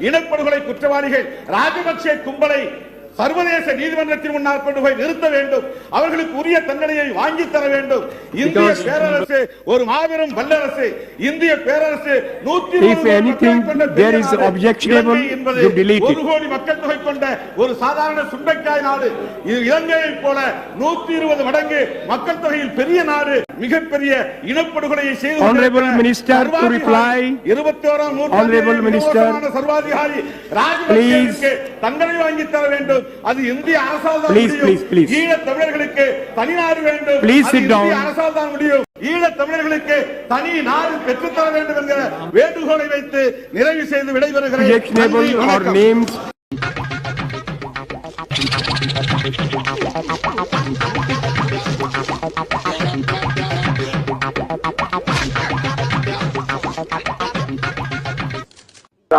இனப்படுகொலை குற்றவாளிகள் ராஜபக்சே கும்பலை சர்வதேச நீதிமன்றத்தின் முன்னால் கொண்டு போய் நிறுத்த வேண்டும் அவர்களுக்கு உரிய தண்டனையை வாங்கி தர வேண்டும் இந்திய பேரரசு ஒரு மாபெரும் வல்லரசு இந்திய பேரரசு நூத்தி. ஒரு கோடி மக்கள் தொகை கொண்ட ஒரு சாதாரண சுண்டைக்காய் நாடு இது இலங்கையை போல நூத்தி இருபது மடங்கு மக்கள் தொகையில் பெரிய நாடு மிகப்பெரிய இனப்படுகொலையை செய்து Honorable Minister, to reply. இருபத்தி ஓராம் Honorable Minister. தண்டனை வாங்கி தர வேண்டும் அது இந்திய அரசால் தான் முடியும். ஈழத் தமிழர்களுக்கு தனி நாடு வேண்டும். Down. இந்திய அரசால் தான் முடியும். ஈழத் தமிழர்களுக்கு தனி நாடு பெற்றுத்தர வேண்டும் என்கிற வேண்டுகோளை வைத்து நிறைவு செய்து விடைபெறுகிறேன்.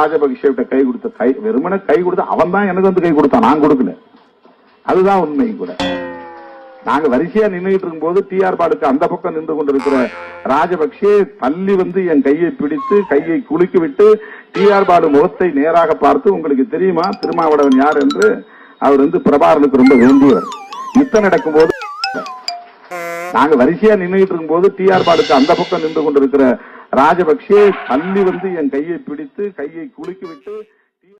ராஜபக்சேவிட்ட கை கொடுத்த கை வெறுமனே கை கொடுத்த அவன் தான் எனக்கு வந்து கை கொடுத்தான். நான் கொடுக்கல. அதுதான் உண்மையும் கூட. நாங்க வரிசையா நின்றுட்டு இருக்கும் இருக்கும்போது டிஆர் பாடுக்கு அந்த பக்கம் நின்று கொண்டிருக்கிற ராஜபக்சே தள்ளி வந்து என் கையை பிடித்து கையை குலுக்கி விட்டு டிஆர் பாடு முகத்தை நேராக பார்த்து உங்களுக்கு தெரியுமா திருமாவளவன் யார் என்று? அவர் வந்து பிரபாரனுக்கு ரொம்ப வேண்டியவர். யுத்தம் நடக்கும் போது நாங்க வரிசையா நின்றுட்டு இருக்கும் இருக்கும்போது டிஆர் பாடுக்கு அந்த பக்கம் நின்று கொண்டிருக்கிற ராஜபக்சே தள்ளி வந்து என் கையை பிடித்து கையை குலுக்கி விட்டு